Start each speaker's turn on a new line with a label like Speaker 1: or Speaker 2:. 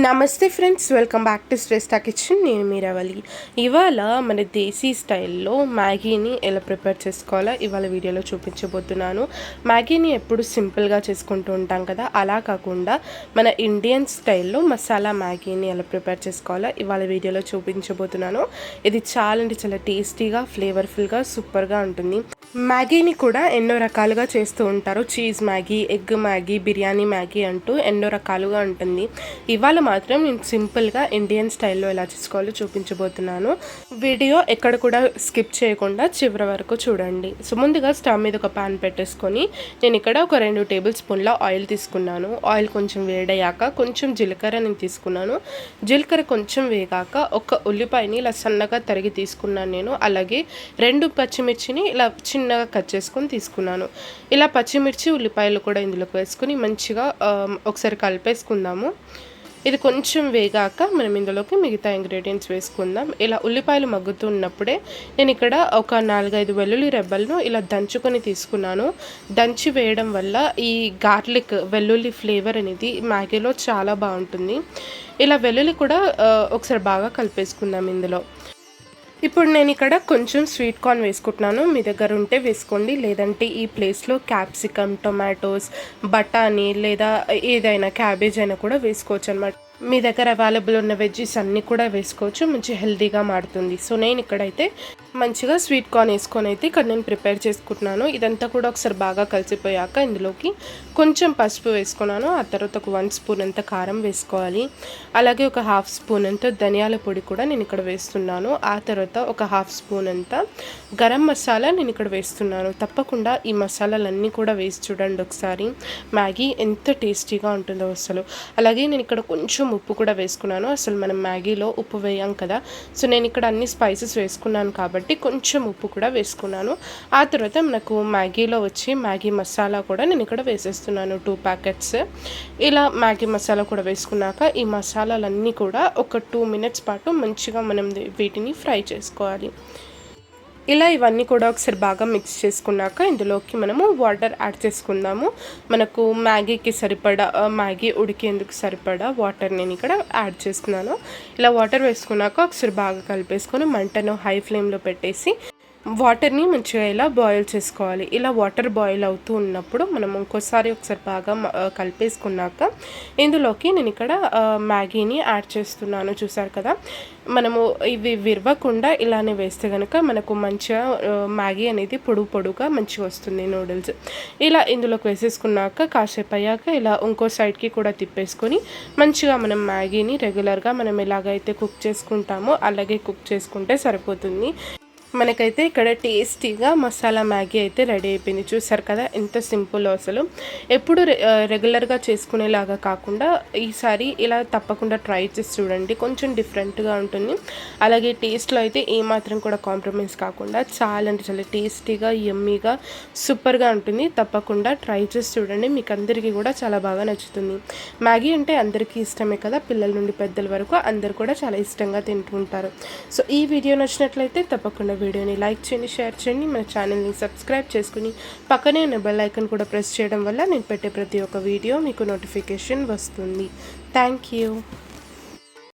Speaker 1: నమస్తే friends welcome back to Shreshta kitchen. నేను మీరవలి ఇవాళ మన దేశీ స్టైల్లో మ్యాగీని ఎలా ప్రిపేర్ చేసుకోవాలో ఇవాళ వీడియోలో చూపించబోతున్నాను. మ్యాగీని ఎప్పుడు సింపుల్గా చేసుకుంటూ ఉంటాం కదా అలా కాకుండా మన ఇండియన్ స్టైల్లో మసాలా మ్యాగీని ఎలా ప్రిపేర్ చేసుకోవాలో ఇవాళ వీడియోలో చూపించబోతున్నాను. ఇది చాలా అంటే చాలా టేస్టీగా ఫ్లేవర్ఫుల్గా సూపర్గా ఉంటుంది. మ్యాగీని కూడా ఎన్నో రకాలుగా చేస్తూ ఉంటారు. Cheese Maggi egg Maggi biryani Maggi అంటూ ఎన్నో రకాలుగా ఉంటుంది. ఇవాళ మాత్రం నేను సింపుల్గా ఇండియన్ స్టైల్లో ఎలా చేసుకోవాలో చూపించబోతున్నాను. వీడియో ఎక్కడ కూడా స్కిప్ చేయకుండా చివరి వరకు చూడండి. సో ముందుగా స్టవ్ మీద ఒక పాన్ పెట్టేసుకొని నేను ఇక్కడ ఒక రెండు టేబుల్ స్పూన్ల ఆయిల్ తీసుకున్నాను. ఆయిల్ కొంచెం వేడయ్యాక కొంచెం జీలకర్ర నేను తీసుకున్నాను. జీలకర్ర కొంచెం వేగాక ఒక ఉల్లిపాయని ఇలా సన్నగా తరిగి తీసుకున్నాను నేను. అలాగే రెండు పచ్చిమిర్చిని ఇలా చిన్నగా కట్ చేసుకొని తీసుకున్నాను. ఇలా పచ్చిమిర్చి ఉల్లిపాయలు కూడా ఇందులోకి వేసుకొని మంచిగా ఒకసారి కలిపేసుకుందాము. ఇది కొంచెం వేగాక మనం ఇందులోకి మిగతా ఇంగ్రీడియంట్స్ వేసుకుందాం. ఇలా ఉల్లిపాయలు మగ్గుతున్నప్పుడే నేను ఇక్కడ ఒక నాలుగైదు వెల్లుల్లి రెబ్బలను ఇలా దంచుకొని తీసుకున్నాను. దంచి వేయడం వల్ల ఈ గార్లిక్ వెల్లుల్లి ఫ్లేవర్ అనేది మ్యాగీలో చాలా బాగుంటుంది. ఇలా వెల్లుల్లి కూడా ఒకసారి బాగా కలిపేసుకుందాం ఇందులో. ఇప్పుడు నేను ఇక్కడ కొంచెం స్వీట్ కార్న్ వేసుకుంటున్నాను. మీ దగ్గర ఉంటే వేసుకోండి. లేదంటే ఈ ప్లేస్లో క్యాప్సికమ్ టొమాటోస్ బఠానీ లేదా ఏదైనా క్యాబేజ్ అయినా కూడా వేసుకోవచ్చు అనమాట మీ దగ్గర అవైలబుల్ ఉన్న వెజ్జెస్ అన్నీ కూడా వేసుకోవచ్చు. మంచి హెల్తీగా మారుతుంది. సో నేను ఇక్కడైతే మంచిగా స్వీట్ కార్న్ వేసుకొని అయితే ఇక్కడ నేను ప్రిపేర్ చేసుకుంటున్నాను. ఇదంతా కూడా ఒకసారి బాగా కలిసిపోయాక ఇందులోకి కొంచెం పసుపు వేసుకున్నాను. ఆ తర్వాత ఒక వన్ స్పూన్ అంత కారం వేసుకోవాలి. అలాగే ఒక హాఫ్ స్పూన్ అంత ధనియాల పొడి కూడా నేను ఇక్కడ వేస్తున్నాను. ఆ తర్వాత ఒక హాఫ్ స్పూన్ అంత గరం మసాలా నేను ఇక్కడ వేస్తున్నాను. తప్పకుండా ఈ మసాలాలన్నీ కూడా వేసి చూడండి ఒకసారి. మ్యాగీ ఎంత టేస్టీగా ఉంటుందో అసలు. అలాగే నేను ఇక్కడ కొంచెం ఉప్పు కూడా వేసుకున్నాను. అసలు మనం మ్యాగీలో ఉప్పు వేయం కదా. సో నేను ఇక్కడ అన్ని స్పైసెస్ వేసుకున్నాను కాబట్టి కొంచెం ఉప్పు కూడా వేసుకున్నాను. ఆ తర్వాత మనకు మ్యాగీలో వచ్చి మ్యాగీ మసాలా కూడా నేను ఇక్కడ వేసేస్తున్నాను టూ ప్యాకెట్స్ ఇలా మ్యాగీ మసాలా కూడా వేసుకున్నాక ఈ మసాలాలన్నీ కూడా ఒక టూ మినిట్స్ పాటు మంచిగా మనం వీటిని ఫ్రై చేసుకోవాలి. ఇలా ఇవన్నీ కూడా ఒకసారి బాగా మిక్స్ చేసుకున్నాక ఇందులోకి మనము వాటర్ యాడ్ చేసుకుందాము. మనకు మ్యాగీకి సరిపడా మ్యాగీ ఉడికేందుకు సరిపడా వాటర్ నేను ఇక్కడ యాడ్ చేస్తున్నాను. ఇలా వాటర్ వేసుకున్నాక ఒకసారి బాగా కలిపేసుకొని మంటను హై ఫ్లేమ్లో పెట్టేసి వాటర్ని మంచిగా ఇలా బాయిల్ చేసుకోవాలి. ఇలా వాటర్ బాయిల్ అవుతూ ఉన్నప్పుడు మనం ఇంకోసారి ఒకసారి బాగా కలిపేసుకున్నాక ఇందులోకి నేను ఇక్కడ మ్యాగీని యాడ్ చేస్తున్నాను. చూసారు కదా? మనము ఇవి విరవకుండా ఇలానే వేస్తే కనుక మనకు మంచిగా మ్యాగీ అనేది పొడుగు పొడుగా మంచిగా వస్తుంది నూడిల్స్. ఇలా ఇందులోకి వేసేసుకున్నాక కాసేపు అయ్యాక ఇలా ఇంకో సైడ్కి కూడా తిప్పేసుకొని మంచిగా మనం మ్యాగీని రెగ్యులర్గా మనం ఎలాగైతే కుక్ చేసుకుంటామో అలాగే కుక్ చేసుకుంటే సరిపోతుంది. మనకైతే ఇక్కడ టేస్టీగా మసాలా మ్యాగీ అయితే రెడీ అయిపోయింది. చూసారు కదా ఎంత సింపుల్ అసలు. ఎప్పుడు రెగ్యులర్గా చేసుకునేలాగా కాకుండా ఈసారి ఇలా తప్పకుండా ట్రై చేసి చూడండి. కొంచెం డిఫరెంట్గా ఉంటుంది. అలాగే టేస్ట్లో అయితే ఏమాత్రం కూడా కాంప్రమైజ్ కాకుండా చాలా అంటే చాలా టేస్టీగా ఎమ్మీగా సూపర్గా ఉంటుంది. తప్పకుండా ట్రై చేసి చూడండి. మీకు అందరికీ కూడా చాలా బాగా నచ్చుతుంది. మ్యాగీ అంటే అందరికీ ఇష్టమే కదా. పిల్లల నుండి పెద్దల వరకు అందరు కూడా చాలా ఇష్టంగా తింటూ ఉంటారు. సో ఈ వీడియో నచ్చినట్లయితే తప్పకుండా వీడియోని లైక్ చేయండి షేర్ చేయండి మన ఛానల్ని సబ్స్క్రైబ్ చేసుకుని పక్కనే ఉన్న బెల్ ఐకన్ కూడా ప్రెస్ చేయడం వల్ల నేను పెట్టే ప్రతి ఒక్క వీడియో మీకు నోటిఫికేషన్ వస్తుంది. Thank you.